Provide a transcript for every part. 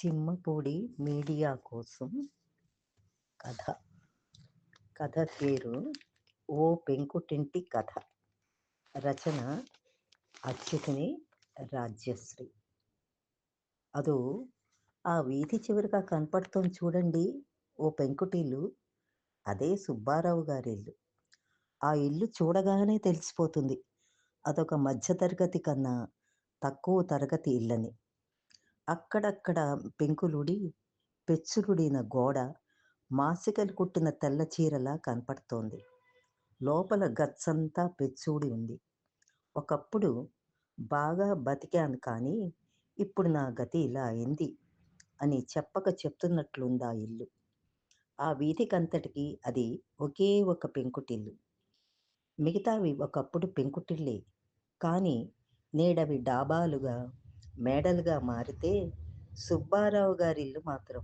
Chimmapudi media కోసం కథ. కథ పేరు ఓ పెంకుటింటి కథ. రచన అచ్యుతిని రాజ్యశ్రీ. అదో ఆ వీధి చివరిగా కనపడుతోంది చూడండి ఓ పెంకుటిల్లు. అదే సుబ్బారావు గారి ఇల్లు. ఆ ఇల్లు చూడగానే తెలిసిపోతుంది. అదొక మధ్యతరగతి కన్నా తక్కువ తరగతి ఇల్లని. అక్కడక్కడ పెంకులుడి పెచ్చులుడిన గోడ మాసికలు కుట్టిన తెల్ల చీరలా కనపడుతోంది. లోపల గచ్చంతా పెచ్చుడి ఉంది. ఒకప్పుడు బాగా బతికాను కానీ ఇప్పుడు నా గతి ఇలా అయింది అని చెప్పక చెప్తున్నట్లుంది ఆ ఇల్లు. ఆ వీధికంతటికి అది ఒకే ఒక పెంకుటిల్లు. మిగతావి ఒకప్పుడు పెంకుటిల్లే. కానీ నేడవి డాబాలుగా మేడలుగా మారితే సుబ్బారావు గారి ఇల్లు మాత్రం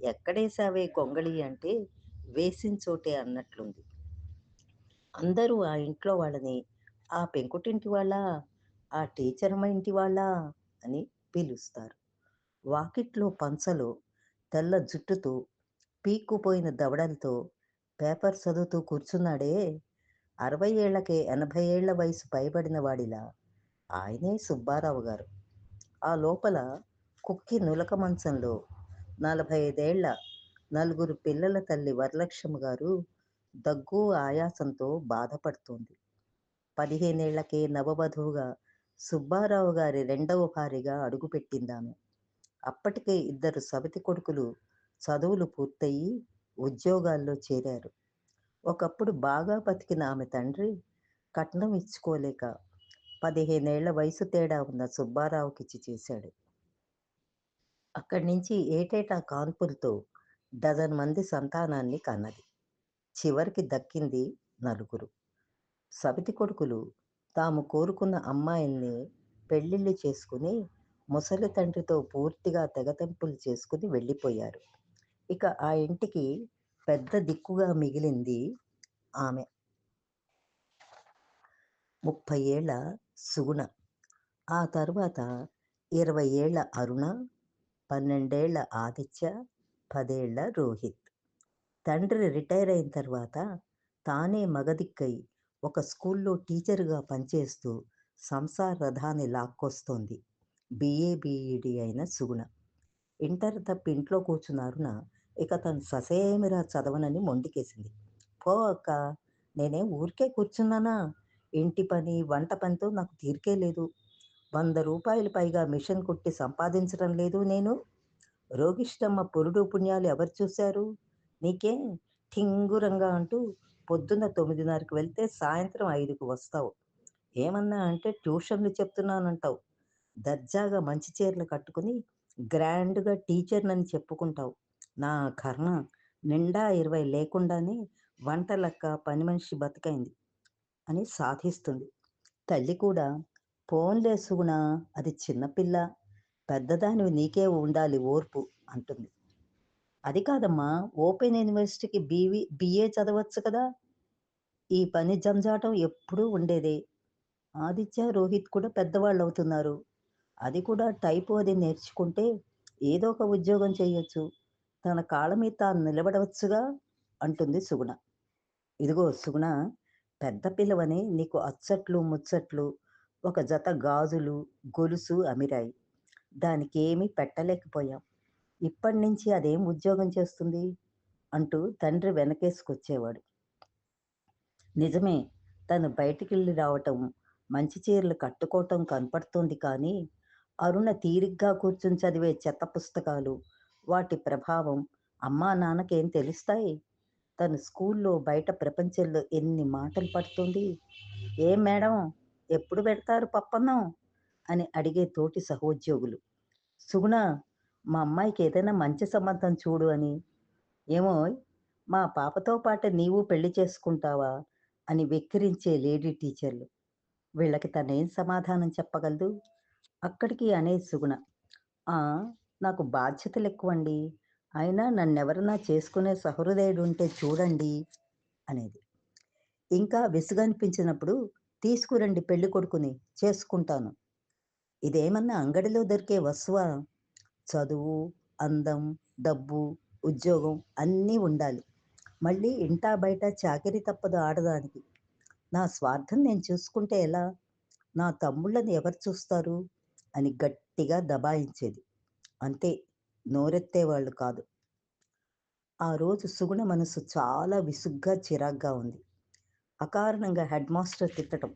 ఎక్కడేసావే గొంగళి అంటే వేసిన చోటే అన్నట్లుంది. అందరూ ఆ ఇంట్లో వాళ్ళని ఆ పెంకుటింటి వాళ్ళ? ఆ టీచర్మ ఇంటి వాళ్ళ? అని పిలుస్తారు. వాకిట్లో పంచలో తెల్ల జుట్టుతో పీక్కుపోయిన దవడలతో పేపర్ చదువుతూ కూర్చున్నాడే అరవై ఏళ్ళకే ఎనభై ఏళ్ళ వయసు పైబడిన వాడిలా ఆయనే సుబ్బారావు గారు. ఆ లోపల కుక్కి నులక మంచంలో నలభై ఐదేళ్ళ నలుగురు పిల్లల తల్లి వరలక్ష్మి గారు దగ్గు ఆయాసంతో బాధపడుతోంది. పదిహేనేళ్ళకే నవవధువుగా సుబ్బారావు గారి రెండవ భార్యగా అడుగుపెట్టిందామె. అప్పటికే ఇద్దరు సవతి కొడుకులు చదువులు పూర్తయి ఉద్యోగాల్లో చేరారు. ఒకప్పుడు బాగా బతికిన ఆమె తండ్రి కట్నం ఇచ్చుకోలేక పదిహేనేళ్ళ వయసు తేడా ఉన్న సుబ్బారావుకిచ్చి చేశాడు. అక్కడి నుంచి ఏటేటా కాన్పులతో డజన్ మంది సంతానాన్ని కన్నది. చివరికి దక్కింది నలుగురు. సవితి కొడుకులు తాము కోరుకున్న అమ్మాయిల్ని పెళ్ళిళ్ళు చేసుకుని ముసలి తండ్రితో పూర్తిగా తెగతెంపులు చేసుకుని వెళ్ళిపోయారు. ఇక ఆ ఇంటికి పెద్ద దిక్కుగా మిగిలింది ఆమె. ముప్పై ఏళ్ళ సుగుణ. ఆ తరువాత ఇరవై ఏళ్ళ అరుణ పన్నెండేళ్ళ ఆదిత్య పదేళ్ళ రోహిత్. తండ్రి రిటైర్ అయిన తర్వాత తానే మగదిక్కై ఒక స్కూల్లో టీచర్గా పనిచేస్తూ సంసార రథాన్ని లాక్కొస్తోంది. బిఏ బిఈడి అయిన సుగుణ. ఇంటర్ తప్పి ఇంట్లో కూర్చున్న అరుణ ఇక తను ససేమిరా చదవనని మొండికేసింది. పో అక్క నేనే ఊరికే కూర్చున్నానా? ఇంటి పని వంట పనితో నాకు తీరికే లేదు. వంద రూపాయలు పైగా మిషన్ కుట్టి సంపాదించడం లేదు నేను. రోగిష్టమ్మ పురుడు పుణ్యాలు ఎవరు చూశారు? నీకే ఠింగురంగా అంటూ పొద్దున్న తొమ్మిదిన్నరకు వెళ్తే సాయంత్రం ఐదుకు వస్తావు. ఏమన్నా అంటే ట్యూషన్లు చెప్తున్నానంటావు. దర్జాగా మంచి చీరలు కట్టుకుని గ్రాండ్గా టీచర్నని చెప్పుకుంటావు. నా కర్ణ నిండా ఇరవై లేకుండానే వంట లెక్క పని మనిషి బతికైంది. అని సాధిస్తుంది. తల్లి కూడా పోన్లే సుగుణ అది చిన్నపిల్ల పెద్దదానివి నీకే ఉండాలి ఓర్పు అంటుంది. అది కాదమ్మా ఓపెన్ యూనివర్సిటీకి బీవీ బిఏ చదవచ్చు కదా. ఈ పని జంజాటం ఎప్పుడూ ఉండేదే. ఆదిత్య రోహిత్ కూడా పెద్దవాళ్ళు అవుతున్నారు అది కూడా టైపు అది నేర్చుకుంటే ఏదో ఒక ఉద్యోగం చేయొచ్చు. తన కాళ్ళ మీద తాను నిలబడవచ్చుగా అంటుంది సుగుణ. ఇదిగో సుగుణ పెద్ద పిల్లవని నీకు అచ్చట్లు ముచ్చట్లు ఒక జత గాజులు గొలుసు అమిరాయి. దానికి ఏమీ పెట్టలేకపోయాం. ఇప్పటి నుంచి అదేం ఉద్యోగం చేస్తుంది? అంటూ తండ్రి వెనకేసుకొచ్చేవాడు. నిజమే తను బయటికి వెళ్ళి రావటం మంచి చీరలు కట్టుకోవటం కనపడుతోంది కానీ అరుణ తీరిగ్గా కూర్చుని చదివే చెత్త పుస్తకాలు వాటి ప్రభావం అమ్మా నాన్నకేం తెలుస్తాయి? తను స్కూల్లో బయట ప్రపంచంలో ఎన్ని మాటలు పడుతుంది? ఏం మేడం ఎప్పుడు పెడతారు పప్పన్నం? అని అడిగే తోటి సహోద్యోగులు. సుగుణ మా అమ్మాయికి ఏదైనా మంచి సంబంధం చూడు అని. ఏమో మా పాపతో పాటు నీవు పెళ్ళి చేసుకుంటావా? అని వెక్కిరించే లేడీ టీచర్లు. వీళ్ళకి తనేం సమాధానం చెప్పగలదు? అక్కడికి అనే సుగుణ. నాకు బాధ్యతలు ఎక్కువండి. అయినా నన్నెవరన్నా చేసుకునే సహృదయుడు ఉంటే చూడండి అనేది ఇంకా విసుగనిపించినప్పుడు తీసుకురండి పెళ్ళి కొడుకుని చేసుకుంటాను ఇదేమన్నా అంగడిలో దొరికే వస్తువా చదువు అందం, డబ్బు, ఉద్యోగం అన్నీ ఉండాలి. మళ్ళీ ఇంటా బయట చాకరీ తప్పదు ఆడదానికి. నా స్వార్థం నేను చూసుకుంటే ఎలా? నా తమ్ముళ్ళని ఎవరు చూస్తారు? అని గట్టిగా దబాయించేది. అంతే నోరెత్తేవాళ్ళు కాదు. ఆ రోజు సుగుణ మనసు చాలా విసుగ్గా, చిరాగ్గా ఉంది. అకారణంగా హెడ్ మాస్టర్ తిట్టడం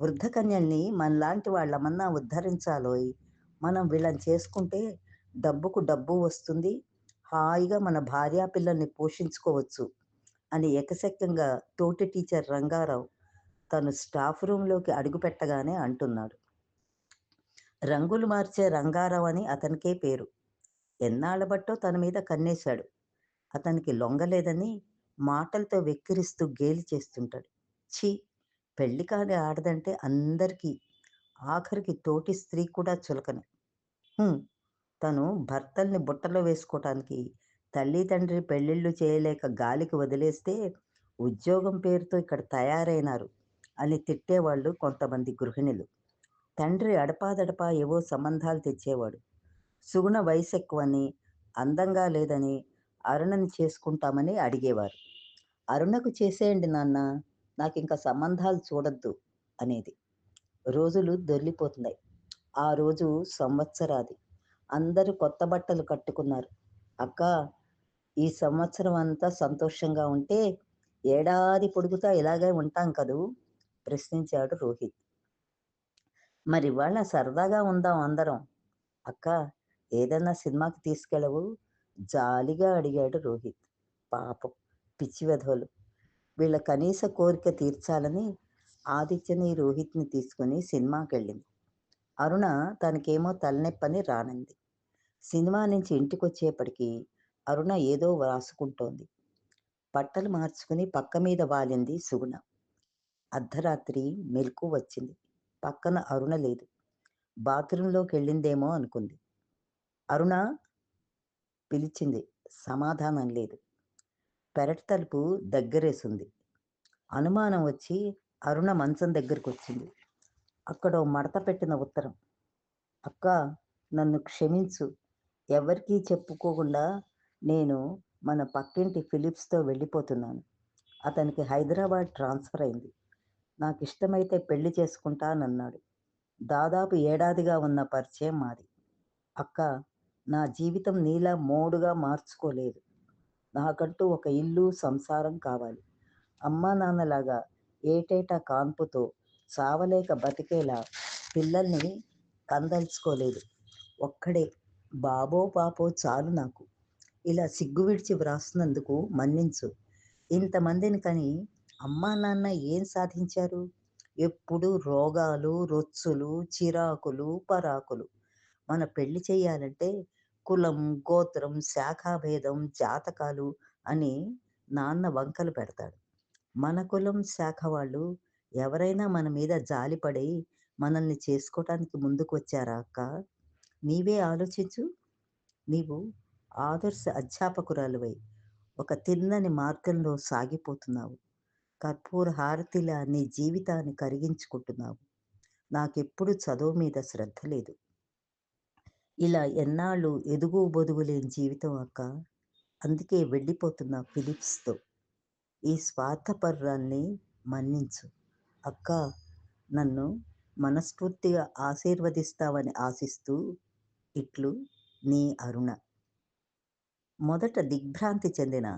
వృద్ధ కన్యల్ని మనలాంటి వాళ్ళమన్నా ఉద్ధరించాలోయ్! మనం వీళ్ళని చేసుకుంటే డబ్బుకు డబ్బు వస్తుంది. హాయిగా మన భార్యా పిల్లల్ని పోషించుకోవచ్చు అని ఎకసెక్కంగా తోటి టీచర్ రంగారావు తను స్టాఫ్ రూంలోకి అడుగుపెట్టగానే అంటున్నాడు. రంగులు మార్చే రంగారావు అని అతనికే పేరు. ఎన్నాళ్ళబట్టో తన మీద కన్నేశాడు. అతనికి లొంగలేదని మాటలతో వెక్కిరిస్తూ గేలి చేస్తుంటాడు. ఛీ! పెళ్ళి కాని ఆడదంటే అందరికీ ఆఖరికి తోటి స్త్రీ కూడా చులకన తను భర్తల్ని బుట్టలో వేసుకోవటానికి తల్లి తండ్రి పెళ్ళిళ్ళు చేయలేక గాలికి వదిలేస్తే ఉద్యోగం పేరుతో ఇక్కడ తయారైనారు అని తిట్టేవాళ్ళు కొంతమంది గృహిణులు. తండ్రి అడపాదడపా ఏవో సంబంధాలు తెచ్చేవాడు. సుగుణ వయసెక్కువని, అందంగా లేదని అరుణని చేసుకుంటామని అడిగేవారు. అరుణకు చేసేయండి నాన్నా! ఇంకా సంబంధాలు చూడొద్దు అనేది. రోజులు దొర్లిపోతున్నాయి. ఆ రోజు సంవత్సరాది. అందరూ కొత్త బట్టలు కట్టుకున్నారు. అక్క ఈ సంవత్సరం అంతా సంతోషంగా ఉంటే ఏడాది పొడుగుతా ఇలాగే ఉంటాం కదూ! ప్రశ్నించాడు రోహిత్. మరి ఇవాళ సరదాగా ఉందాం అందరం. అక్కా! ఏదన్నా సినిమాకి తీసుకెళ్ళవు జాలిగా అడిగాడు రోహిత్. పాపం పిచ్చి వెధవలు. వీళ్ళ కనీస కోరిక తీర్చాలని ఆదిత్యని, రోహిత్‌ని తీసుకుని సినిమాకి వెళ్ళింది అరుణ తనకేమో తలనొప్పని రానంది. సినిమా నుంచి ఇంటికొచ్చేప్పటికి అరుణ ఏదో వ్రాసుకుంటోంది. బట్టలు మార్చుకుని పక్క మీద వాలింది సుగుణ. అర్ధరాత్రి మెలకు వచ్చింది. పక్కన అరుణ లేదు. బాత్రూంలోకి వెళ్ళిందేమో అనుకుంది. అరుణ పిలిచింది. సమాధానం లేదు. పెరటి తలుపు దగ్గరేసుంది. అనుమానం వచ్చి అరుణ మంచం దగ్గరకొచ్చింది. అక్కడో మడత పెట్టిన ఉత్తరం. అక్క నన్ను క్షమించు. ఎవరికీ చెప్పుకోకుండా నేను మన పక్కింటి ఫిలిప్స్‌తో వెళ్ళిపోతున్నాను. అతనికి హైదరాబాద్ ట్రాన్స్‌ఫర్ అయింది. నాకు ఇష్టమైతే పెళ్ళి చేసుకుంటానన్నాడు. దాదాపు ఏడాదిగా ఉన్న పరిచయం మాది. అక్క నా జీవితం నీలా మోడుగా మార్చుకోలేదు. నాకంటూ ఒక ఇల్లు, సంసారం కావాలి. అమ్మానాన్నలాగా ఏటేటా కాన్పుతో చావలేక బతికేలా పిల్లల్ని కందల్చుకోలేదు. ఒక్కడే బాబో పాపో చాలు నాకు. ఇలా సిగ్గు విడిచి వ్రాస్తున్నందుకు మన్నించు. ఇంతమందిని కని అమ్మానాన్న ఏం సాధించారు? ఎప్పుడు రోగాలు, రొచ్చులు, చిరాకులు, పరాకులు. మన పెళ్ళి చేయాలంటే కులం, గోత్రం, శాఖాభేదం, జాతకాలు అని నాన్న వంకలు పెడతాడు. మన కులం, శాఖ వాళ్ళు ఎవరైనా మన మీద జాలిపడి మనల్ని చేసుకోవటానికి ముందుకు వచ్చారా అక్క నీవే ఆలోచించు. నీవు ఆదర్శ అధ్యాపకురాలువై ఒక తిన్నని మార్గంలో సాగిపోతున్నావు. కర్పూర హారతిలా నీ జీవితాన్ని కరిగించుకుంటున్నావు. నాకెప్పుడు చదువు మీద శ్రద్ధ లేదు. ఇలా ఎన్నాళ్ళు ఎదుగు బొదుగు లేని జీవితం అక్క అందుకే వెళ్ళిపోతున్న ఫిలిప్స్‌తో. ఈ స్వార్థపరురాల్ని మన్నించు. అక్కా! నన్ను మనస్ఫూర్తిగా ఆశీర్వదిస్తావని ఆశిస్తూ ఇట్లు నీ అరుణ. మొదట దిగ్భ్రాంతి చెందిన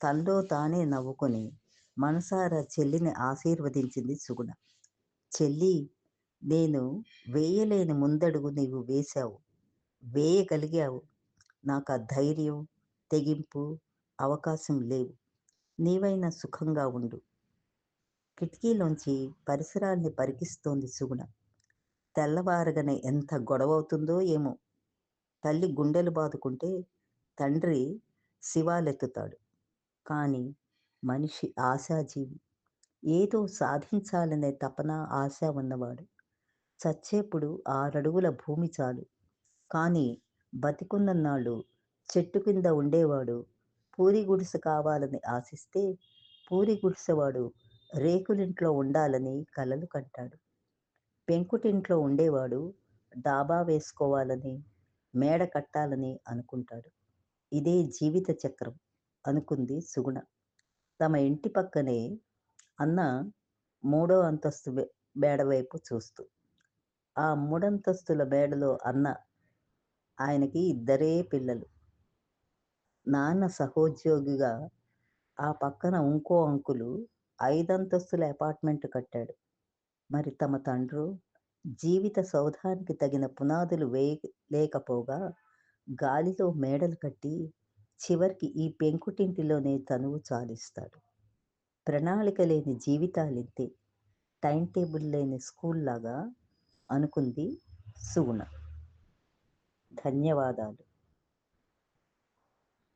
తనలో తానే నవ్వుకొని మనసారా చెల్లిని ఆశీర్వదించింది సుగుణ. చెల్లి నేను వేయలేని ముందడుగు నీవు వేశావు. వేయగలిగావు. ఆ ధైర్యం, తెగింపు, అవకాశం లేవు. నీవైనా సుఖంగా ఉండు. కిటికీలోంచి పరిసరాల్ని పరికిస్తోంది సుగుణ. తెల్లవారగానే ఎంత గొడవవుతుందో ఏమో! తల్లి గుండెలు బాదుకుంటే తండ్రి శివాలెత్తుతాడు. కానీ మనిషి ఆశాజీవి. ఏదో సాధించాలనే తపన, ఆశ ఉన్నవాడు. చచ్చేప్పుడు ఆరడుగుల భూమి చాలు. కానీ బతికున్నన్నాళ్ళు చెట్టు కింద ఉండేవాడు పూరి గుడిసె కావాలని ఆశిస్తే పూరి గుడిసెవాడు రేకులింట్లో ఉండాలని కలలు కంటాడు. పెంకుటింట్లో ఉండేవాడు డాబా వేసుకోవాలని, మేడ కట్టాలని అనుకుంటాడు ఇదే జీవిత చక్రం అనుకుంది సుగుణ తమ ఇంటి పక్కనే అన్న మూడో అంతస్తు మేడ వైపు చూస్తూ ఆ మూడంతస్తుల మేడలో అన్న ఆయనకి ఇద్దరే పిల్లలు. నాన్న సహోద్యోగిగా ఆ పక్కన ఇంకో అంకులు ఐదంతస్తుల అపార్ట్మెంట్ కట్టాడు. మరి తమ తండ్రు జీవిత సౌధానికి తగిన పునాదులు వేయ లేకపోగా గాలిలో మేడలు కట్టి చివరికి ఈ పెంకుటింటిలోనే తనువు చాలిస్తాడు. ప్రణాళిక లేని జీవితాలింతే టైం టేబుల్ లేని స్కూల్ లాగా అనుకుంది సుగుణ. ధన్యవాదాలు.